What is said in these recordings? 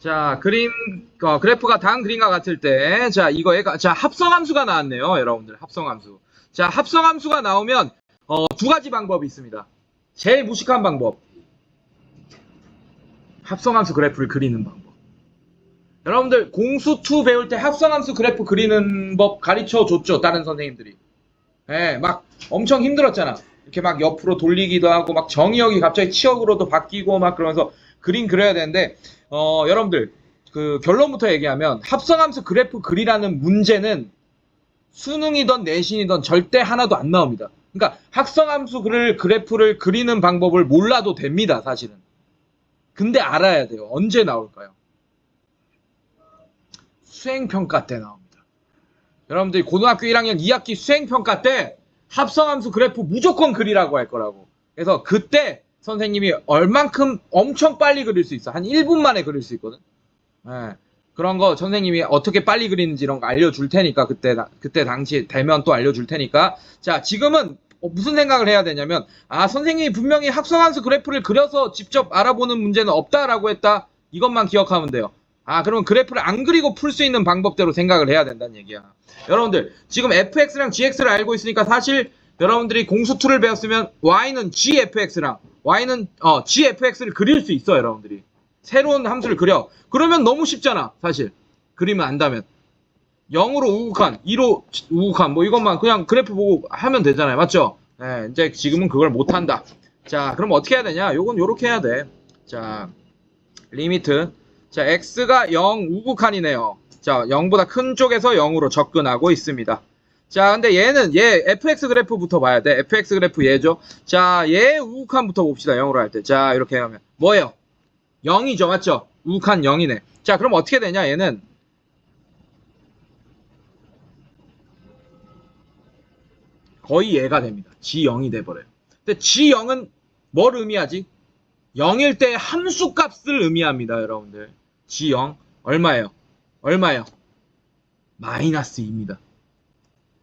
자, 그림, 어, 그래프가 단 그림과 같을 때, 자, 이거에, 가- 자, 합성함수가 나왔네요, 여러분들. 합성함수. 자, 합성함수가 나오면, 어, 두 가지 방법이 있습니다. 제일 무식한 방법. 합성함수 그래프를 그리는 방법. 여러분들, 공수2 배울 때 합성함수 그래프 그리는 법 가르쳐 줬죠, 다른 선생님들이. 예, 막 엄청 힘들었잖아. 이렇게 막 옆으로 돌리기도 하고, 막 정의역이 갑자기 치역으로도 바뀌고, 막 그러면서 그림 그려야 되는데, 어, 여러분들, 그 결론부터 얘기하면 합성함수 그래프 그리라는 문제는 수능이든 내신이든 절대 하나도 안 나옵니다. 그러니까 합성함수 그 그래프를 그리는 방법을 몰라도 됩니다, 사실은. 근데 알아야 돼요. 언제 나올까요? 수행평가 때 나옵니다. 여러분들이 고등학교 1학년 2학기 수행평가 때 합성함수 그래프 무조건 그리라고 할 거라고. 그래서 그때 선생님이 얼만큼 엄청 빨리 그릴 수 있어. 한 1분 만에 그릴 수 있거든. 예. 그런 거 선생님이 어떻게 빨리 그리는지 이런 거 알려줄 테니까 그때 다- 그때 당시 되면 또 알려줄 테니까 자 지금은 어, 무슨 생각을 해야 되냐면 아 선생님이 분명히 합성함수 그래프를 그려서 직접 알아보는 문제는 없다라고 했다 이것만 기억하면 돼요 아 그러면 그래프를 안 그리고 풀 수 있는 방법대로 생각을 해야 된다는 얘기야 여러분들 지금 fx랑 gx를 알고 있으니까 사실 여러분들이 공수2를 배웠으면 y는 gfx랑 y는 어 gfx를 그릴 수 있어 여러분들이 새로운 함수를 그려. 그러면 너무 쉽잖아, 사실. 그리면 안다면. 0으로 우극한, 2로 우극한, 뭐 이것만 그냥 그래프 보고 하면 되잖아요. 맞죠? 네, 이제 지금은 그걸 못한다. 자, 그럼 어떻게 해야 되냐? 요건 요렇게 해야 돼. 자, 리미트. 자, x가 0 우극한이네요. 자, 0보다 큰 쪽에서 0으로 접근하고 있습니다. 자, 근데 얘는 얘 fx 그래프부터 봐야 돼. fx 그래프 얘죠. 자, 얘 우극한부터 봅시다. 0으로 할 때. 자, 이렇게 하면 뭐예요? 0이죠, 맞죠? 우극한 0이네. 자, 그럼 어떻게 되냐, 얘는. 거의 얘가 됩니다. G0이 돼 버려요. 근데 G0은 뭘 의미하지? 0일 때 함수 값을 의미합니다, 여러분들. G0. 얼마예요? 얼마예요? 마이너스 2입니다.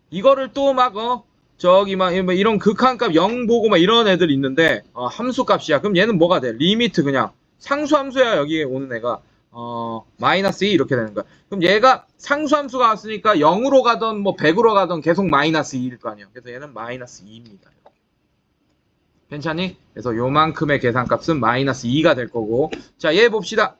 이거를 또 막, 어, 저기 막, 뭐 이런 극한값 0 보고 막 이런 애들 있는데, 어, 함수 값이야. 그럼 얘는 뭐가 돼? 리미트 그냥. 상수함수야 여기에 오는 애가 어 마이너스 2 이렇게 되는 거야. 그럼 얘가 상수함수가 왔으니까 0으로 가던 뭐 100으로 가던 계속 마이너스 2일 거 아니에요. 그래서 얘는 마이너스 2입니다. 괜찮니? 그래서 요만큼의 계산값은 마이너스 2가 될 거고 자 얘 봅시다.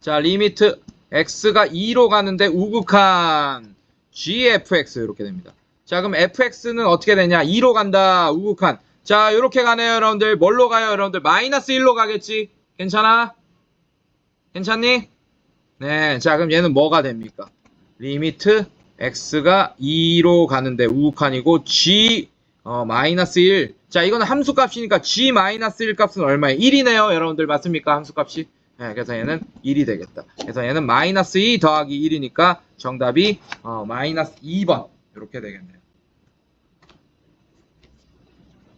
자 리미트 x가 2로 가는데 우극한 gfx 이렇게 됩니다. 자 그럼 fx는 어떻게 되냐? 2로 간다 우극한 자 이렇게 가네요 여러분들 뭘로 가요 여러분들 마이너스 1로 가겠지 괜찮아? 괜찮니? 네, 자 그럼 얘는 뭐가 됩니까? 리미트 x가 2로 가는데 우극한이고 g 어, 마이너스 1. 자 이거는 함수 값이니까 g 마이너스 1 값은 얼마예요? 1이네요, 여러분들 맞습니까? 함수 값이. 네, 그래서 얘는 1이 되겠다. 그래서 얘는 마이너스 2 더하기 1이니까 정답이 어, 마이너스 2번 이렇게 되겠네요.